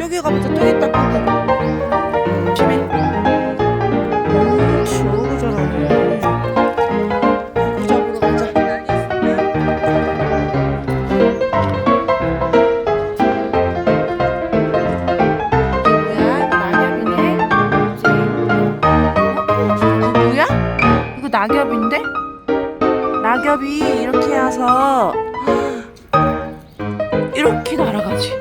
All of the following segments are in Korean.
여기 있다 뽀뽀 조심해 음 저거 잘하네? 이거 낙엽인데? 낙엽이 이렇게 와서 이렇게 날아가지.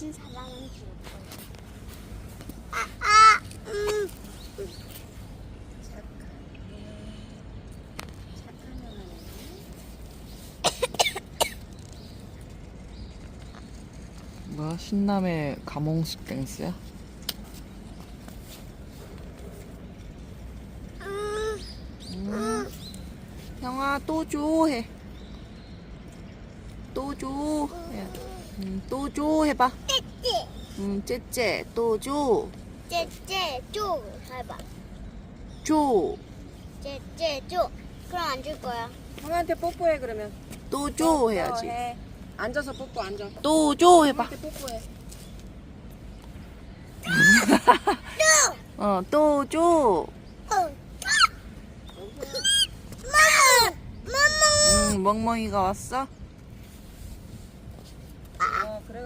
만진 사랑은 죽을 거야. 아, 아, 음. 뭐야? 신남의 가몽식 댄스야? 음. 형아 또 줘 해. 또 줘. 해. 음, 또줘 해봐. 찌찌, 음, 째째 또 줘. 찌찌, 쪼. 해봐. 줘. 찌찌, 쪼. 그럼 안 줄 거야. 형한테 뽀뽀해 그러면. 또줘 해야지. 해. 앉아서 뽀뽀 앉아. 또줘 해봐. 형한테 뽀뽀해. 어, 또 줘. 어. 응, 멍멍이가 왔어?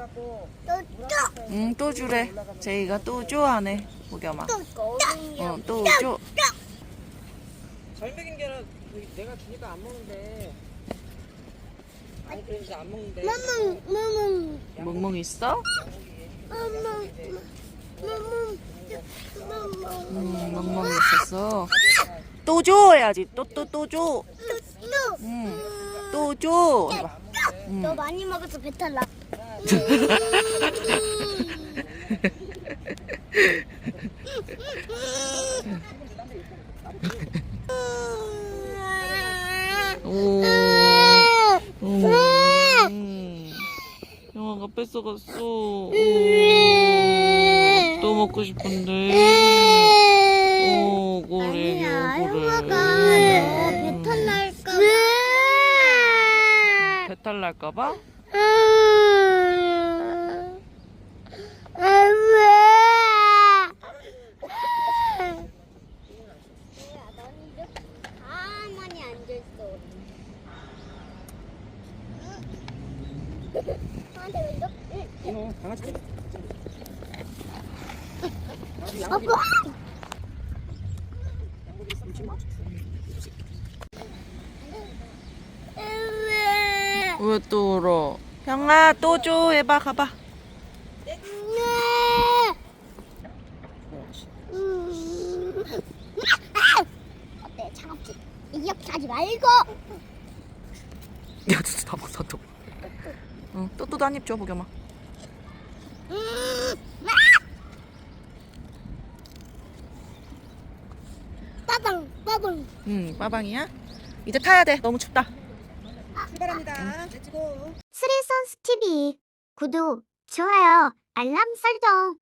어또 쪼. 응, 또 주래. 제이가 또줘 하네. 보겸아. 또 꼬리야. 어, 또 줘. 잘 먹인 게는 그 내가 주니까 안 먹는데. 아니 그래서 안 먹는데. 마마, 마마, 멍멍이 있어? 마마, 마마, 마마. 응, 멍멍이 있었어. 또줘 해야지. 또 또 또 줘. 또, 또. 응. 또 줘. 너 많이 먹어서 배탈 나. 오. 오. 음. 영아가 뺏어갔어. 오. 또 먹고 싶은데. 오. 형아가 너 배탈 날까 봐. 배탈 날까봐? 가만히 앉아있어. 나한테 왜 또 울어? 형아, 또 줘. 해봐, 가봐. 어때? 차갑지? 이렇게 하지 말고! 야, 진짜 다 먹었어, 또. 응, 또또 한입 줘, 보겸아. 빠방! 빠방! 응, 빠방이야? 이제 타야 돼. 너무 춥다. 출발합니다. 렛츠고. 스리선스 TV 구독, 좋아요, 알람 설정